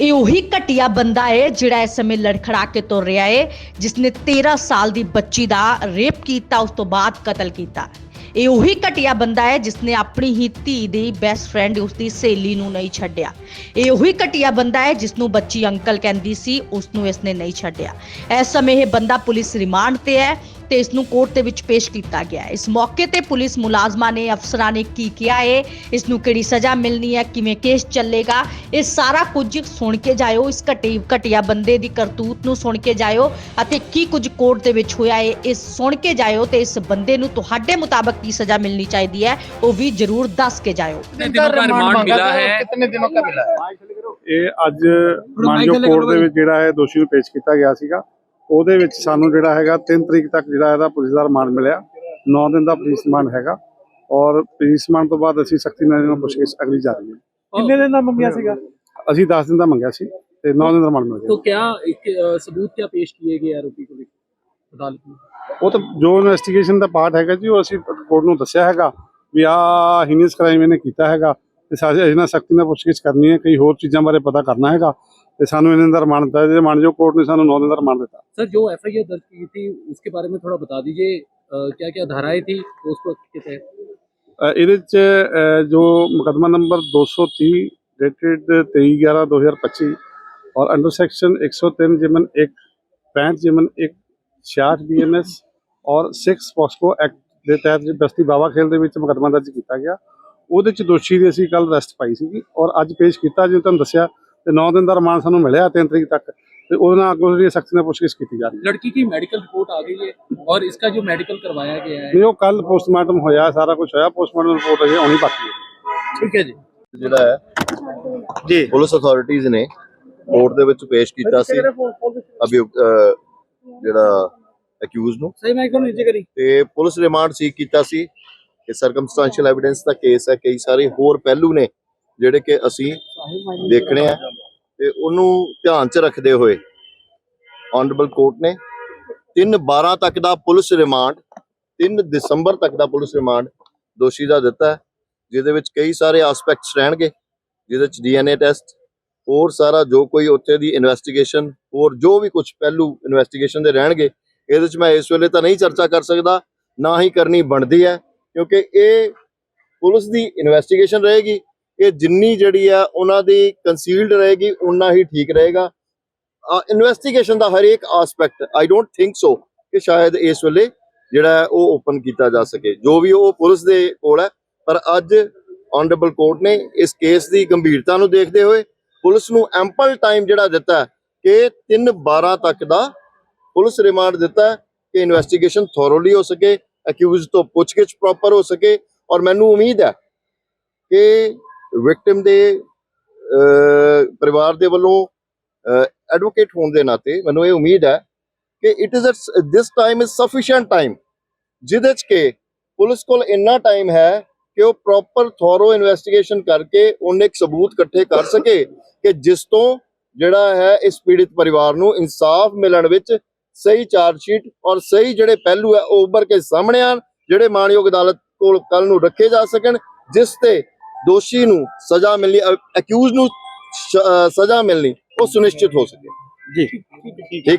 ਇਹ ਉਹੀ ਘਟੀਆ ਬੰਦਾ ਹੈ ਜਿਹੜਾ ਇਸ ਸਮੇਂ ਲੜਖੜਾ ਕੇ ਤੁਰ ਰਿਹਾ ਹੈ ਜਿਸਨੇ 13 ਸਾਲ ਦੀ ਬੱਚੀ ਦਾ ਰੇਪ ਕੀਤਾ, ਉਸ ਤੋਂ ਬਾਅਦ ਕਤਲ ਕੀਤਾ। ਇਹ ਉਹੀ ਘਟੀਆ ਬੰਦਾ ਹੈ ਜਿਸਨੇ ਆਪਣੀ ਹੀ ਧੀ ਦੀ ਬੈਸਟ ਫਰੈਂਡ ਉਸ ਦੀ ਸਹੇਲੀ ਨੂੰ ਨਹੀਂ ਛੱਡਿਆ। ਇਹ ਉਹੀ ਘਟੀਆ ਬੰਦਾ ਹੈ ਜਿਸ ਨੂੰ ਬੱਚੀ ਅੰਕਲ ਕਹਿੰਦੀ ਸੀ ਉਸ ਨੂੰ ਇਸ ਨਹੀਂ ਛੱਡਿਆ। ਇਸ ਸਮੇਂ ਇਹ ਬੰਦਾ ਪੁਲਿਸ ਰਿਮਾਂਡ ਤੇ ਹੈ। ਤੇ ਇਸ ਨੂੰ ਕੋਰਟ ਦੇ ਵਿੱਚ ਪੇਸ਼ ਕੀਤਾ ਗਿਆ ਹੈ। ਇਸ ਮੌਕੇ ਤੇ ਪੁਲਿਸ ਮੁਲਾਜ਼ਮਾਂ ਨੇ ਅਫਸਰਾਂ ਨੇ ਕੀ ਕਿਹਾ ਹੈ ਇਸ ਨੂੰ ਕਿਹੜੀ ਸਜ਼ਾ ਮਿਲਣੀ ਹੈ ਕਿਵੇਂ ਕੇਸ ਚੱਲੇਗਾ ਇਹ ਸਾਰਾ ਕੁਝ ਸੁਣ ਕੇ ਜਾਇਓ ਇਸ ਘਟੀ ਘਟੀਆ ਬੰਦੇ ਦੀ ਕਰਤੂਤ ਨੂੰ ਸੁਣ ਕੇ ਜਾਇਓ ਅਤੇ ਕੀ ਕੁਝ ਕੋਰਟ ਦੇ ਵਿੱਚ ਹੋਇਆ ਹੈ ਇਹ ਸੁਣ ਕੇ ਜਾਇਓ ਤੇ ਇਸ ਬੰਦੇ ਨੂੰ ਤੁਹਾਡੇ ਮੁਤਾਬਕ ਕੀ ਸਜ਼ਾ ਮਿਲਣੀ ਚਾਹੀਦੀ ਹੈ ਉਹ ਵੀ ਜ਼ਰੂਰ ਦੱਸ ਕੇ ਜਾਇਓ कितने दिनों का रिमांड मिला है कितने दिनों का मिला है ਇਹ ਅੱਜ ਮਾਨਯੋਗ ਕੋਰਟ ਦੇ ਵਿੱਚ ਜਿਹੜਾ ਹੈ ਦੋਸ਼ੀ ਨੂੰ ਪੇਸ਼ ਕੀਤਾ ਗਿਆ ਸੀਗਾ ਉਹਦੇ ਵਿੱਚ ਸਾਨੂੰ ਜਿਹੜਾ ਹੈਗਾ 3 ਤਰੀਕ ਤੱਕ ਜਿਹੜਾ ਇਹਦਾ ਪੁਲਿਸ ਦਾ ਰਿਮਾਂਡ ਮਿਲਿਆ। 9 ਦਿਨ ਦਾ ਪੁਲਿਸ ਰਿਮਾਂਡ ਹੈਗਾ। ਔਰ ਪੁਲਿਸ ਰਿਮਾਂਡ ਤੋਂ ਬਾਅਦ ਅਸੀਂ ਸਖਤੀ ਨਾਲ ਇਹਨਾਂ ਪੁੱਛਗਿੱਛ ਅਗਲੀ ਜਾ ਹੈ। ਕਿੰਨੇ ਦਿਨ ਦਾ ਮੰਗਿਆ ਸੀਗਾ? ਅਸੀਂ 10 ਦਿਨ ਦਾ ਮੰਗਿਆ ਸੀ ਤੇ 9 ਦਿਨ ਦਾ ਰਿਮਾਂਡ ਮਿਲ ਗਿਆ ਤਾਂ ਇੱਕ ਸਬੂਤ ਕਿਆ ਪੇਸ਼ ਕੀਏ ਗਏ ਆਰੋਪੀ ਕੋਲ ਅਦਾਲਤ ਨੂੰ? ਉਹ ਤਾਂ ਜੋ ਇਨਵੈਸਟੀਗੇਸ਼ਨ ਦਾ ਪਾਰਟ ਹੈਗਾ ਜੀ ਉਹ ਅਸੀਂ ਕੋਰਟ ਨੂੰ ਦੱਸਿਆ ਹੈਗਾ ਵੀ ਆ ਹੀਨਸ ਕ੍ਰਾਈਮ ਇਹਨੇ ਕੀਤਾ ਹੈਗਾ। ਤੇ ਸਾਡੇ ਇਹਨਾਂ ਸਖਤੀ ਨਾਲ ਪੁੱਛਗਿੱਛ ਕਰਨੀ ਹੈ ਕਈ ਹੋਰ ਚੀਜ਼ਾਂ ਬਾਰੇ ਪਤਾ ਕਰਨਾ ਹੈਗਾ। ਤੇ ਸਾਨੂੰ ਇਹਨਾਂ ਦਾ ਰਿਮਾਂਡ ਦਿੱਤਾ ਜੇ ਮਾਨਯੋਗ ਕੋਰਟ ਨੇ ਸਾਨੂੰ 9 ਦਿਨ ਦਾ ਰਿਮਾਂਡ ਦਿੱਤਾ सर जो एफ आई आर दर्ज की थी उसके बारे में थोड़ा बता दीजिए क्या क्या धाराएं थी तो उसको के तहत ਅ, ਇਹਦੇ ਚ ਅ, ਜੋ ਮੁਕੱਦਮਾ ਨੰਬਰ 230 ਡੇਟਡ 23/11/2025 ਔਰ ਅੰਡਰ ਸੈਕਸ਼ਨ 103 ਜਿਮਨ 1 65 ਜਿਮਨ 1 66 ਬੀਐਨਐਸ ਔਰ 6 ਪੋਸਕੋ ਐਕਟ ਦੇ ਤਹਿਤ ਜੋ ਬਸਤੀ ਬਾਵਾ ਖੇਲ ਦੇ ਵਿੱਚ ਮੁਕੱਦਮਾ ਦਰਜ ਕੀਤਾ ਗਿਆ ਉਹਦੇ ਚ ਦੋਸ਼ੀ ਦੀ ਅਸੀਂ ਕੱਲ ਅਰੈਸਟ ਪਾਈ ਸੀਗੀ ਔਰ ਅੱਜ ਪੇਸ਼ ਕੀਤਾ ਜਿਵੇਂ ਤੁਹਾਨੂੰ ਦੱਸਿਆ ਤੇ 9 ਦਿਨ ਦਾ ਰਿਮਾਂਡ ਸਾਨੂੰ ਮਿਲਿਆ 3 ਤਰੀਕ ਤੱਕ ਤੇ ਉਹਦੇ ਨਾਲ ਅੱਗੋਂ ਜਿਹੜੀ ਸਖਤੀ ਨਾਲ ਪੁੱਛਗਿੱਛ ਕੀਤੀ ਜਾ ਰਹੀ ਹੈ लड़की की मेडिकल रिपोर्ट आ गई है और इसका जो मेडिकल करवाया गया है ਨਹੀਂ ਉਹ ਕੱਲ ਪੋਸਟਮਾਰਟਮ ਹੋਇਆ ਸਾਰਾ ਕੁਝ ਹੋਇਆ ਪੋਸਟਮਾਰਟਮ ਰਿਪੋਰਟ ਅਜੇ ਆਉਣੀ ਬਾਕੀ ਹੈ ठीक है जी ਜਿਹੜਾ ਹੈ ਜੀ ਪੁਲਿਸ ਅਥਾਰਟੀਆਂ ਨੇ ਕੋਰਟ ਦੇ ਵਿੱਚ ਪੇਸ਼ ਕੀਤਾ ਸੀ ਅਭਿਯੁਕਤ ਅਹ, ਜਿਹੜਾ ਅਕਿਊਜ਼ ਨੂੰ सही माइक को नीचे करी ਤੇ ਪੁਲਿਸ ਰਿਮਾਂਡ ਸੀਕ ਕੀਤਾ ਸੀ ਕਿ ਸਰਕਮਸਟੈਂਸ਼ੀਅਲ ਐਵੀਡੈਂਸ ਦਾ ਕੇਸ ਹੈ ਕਈ ਸਾਰੇ ਹੋਰ ਪਹਿਲੂ ਨੇ ਜਿਹੜੇ ਕਿ ਅਸੀਂ ਦੇਖਣੇ ਆ ਤੇ ਉਹਨੂੰ ਧਿਆਨ 'ਚ ਰੱਖਦੇ ਹੋਏ ਆਨਰੇਬਲ ਕੋਰਟ ਨੇ 3 12 ਤੱਕ ਦਾ ਪੁਲਿਸ ਰਿਮਾਂਡ 3 ਦਸੰਬਰ ਤੱਕ ਦਾ ਪੁਲਿਸ ਰਿਮਾਂਡ ਦੋਸ਼ੀ ਦਾ ਦਿੱਤਾ ਜਿਹਦੇ ਵਿੱਚ ਕਈ ਸਾਰੇ ਐਸਪੈਕਟਸ ਰਹਿਣਗੇ, ਜਿਹਦੇ ਵਿੱਚ ਡੀਐਨਏ ਟੈਸਟ ਹੋਰ ਸਾਰਾ ਜੋ ਕੋਈ ਉੱਥੇ ਦੀ ਇਨਵੈਸਟੀਗੇਸ਼ਨ ਹੋਰ ਜੋ ਵੀ ਕੁਝ ਪਹਿਲੂ ਇਨਵੈਸਟੀਗੇਸ਼ਨ ਦੇ ਰਹਿਣਗੇ, ਇਹਦੇ ਵਿੱਚ ਮੈਂ ਇਸ ਵੇਲੇ ਤਾਂ ਨਹੀਂ ਚਰਚਾ ਕਰ ਸਕਦਾ, ਨਾ ਹੀ ਕਰਨੀ ਬਣਦੀ ਹੈ, ਕਿਉਂਕਿ ਇਹ ਪੁਲਿਸ ਦੀ ਇਨਵੈਸਟੀਗੇਸ਼ਨ ਰਹੇਗੀ ਇਹ ਜਿੰਨੀ ਜਿਹੜੀ ਆ ਉਹਨਾਂ ਦੀ ਕੰਸੀਲਡ ਰਹੇਗੀ, ਉਨਾ ਹੀ ਠੀਕ ਰਹੇਗਾ। ਇਨਵੈਸਟੀਗੇਸ਼ਨ ਦਾ ਹਰੇਕ aspect I don't think so ਕਿ ਸ਼ਾਇਦ ਇਸ ਵੇਲੇ ਜਿਹੜਾ ਉਹ ਓਪਨ ਕੀਤਾ ਜਾ ਸਕੇ। ਜੋ ਵੀ ਉਹ ਪੁਲਿਸ ਦੇ ਕੋਲ ਹੈ, ਪਰ ਅੱਜ ਆਨਰੇਬਲ ਕੋਰਟ ਨੇ ਇਸ ਕੇਸ ਦੀ ਗੰਭੀਰਤਾ ਨੂੰ ਦੇਖਦੇ ਹੋਏ ਪੁਲਿਸ ਨੂੰ ਐਂਪਲ ਟਾਈਮ ਜਿਹੜਾ ਦਿੱਤਾ ਕਿ 3 12 ਤੱਕ ਦਾ ਪੁਲਿਸ ਰਿਮਾਂਡ ਦਿੱਤਾ ਕਿ ਇਨਵੈਸਟੀਗੇਸ਼ਨ ਥੋਰੋਲੀ ਹੋ ਸਕੇ ਅਕਿਊਜ਼ ਤੋਂ ਪੁੱਛਗਿੱਛ ਪ੍ਰੋਪਰ ਹੋ ਸਕੇ। ਔਰ ਮੈਨੂੰ ਉਮੀਦ ਹੈ ਕਿ ਵਿਕਟਿਮ ਦੇ ਪਰਿਵਾਰ ਦੇ ਵੱਲੋਂ ਐਡਵੋਕੇਟ ਹੋਣ ਦੇ ਨਾਤੇ ਮੈਨੂੰ ਇਹ ਉਮੀਦ ਹੈ ਕਿ it is this time is sufficient time ਜਿਹਦੇ ਚ ਕਿ ਪੁਲਿਸ ਕੋਲ ਇੰਨਾ ਟਾਈਮ ਹੈ ਕਿ ਉਹ ਪ੍ਰੋਪਰ ਥੋਰੋ ਇਨਵੈਸਟੀਗੇਸ਼ਨ ਕਰਕੇ ਉਹਨੇ ਇੱਕ ਸਬੂਤ ਇਕੱਠੇ ਕਰ ਸਕੇ ਕਿ ਜਿਸ ਤੋਂ ਜਿਹੜਾ ਹੈ ਇਸ ਪੀੜਿਤ ਪਰਿਵਾਰ ਨੂੰ ਇਨਸਾਫ ਮਿਲਣ ਵਿੱਚ ਸਹੀ ਚਾਰਜ ਸ਼ੀਟ ਔਰ ਸਹੀ ਜਿਹੜੇ ਪਹਿਲੂ ਹੈ ਉਹ ਉੱਭਰ ਕੇ ਸਾਹਮਣੇ ਆਣ ਜਿਹੜੇ ਮਾਨਯੋਗ ਅਦਾਲਤ ਕੋਲ ਕੱਲ ਨੂੰ ਰੱਖੇ ਜਾ ਸਕਣ, ਜਿਸ ਤੇ ਦੋਸ਼ੀ ਨੂੰ ਸਜ਼ਾ ਮਿਲਣੀ ਅਕਿਊਜ਼ ਨੂੰ ਸਜ਼ਾ ਮਿਲਣੀ ਉਹ ਸੁਨਿਸ਼ਚਿਤ ਹੋ ਸਕੇ। जी ਠੀਕ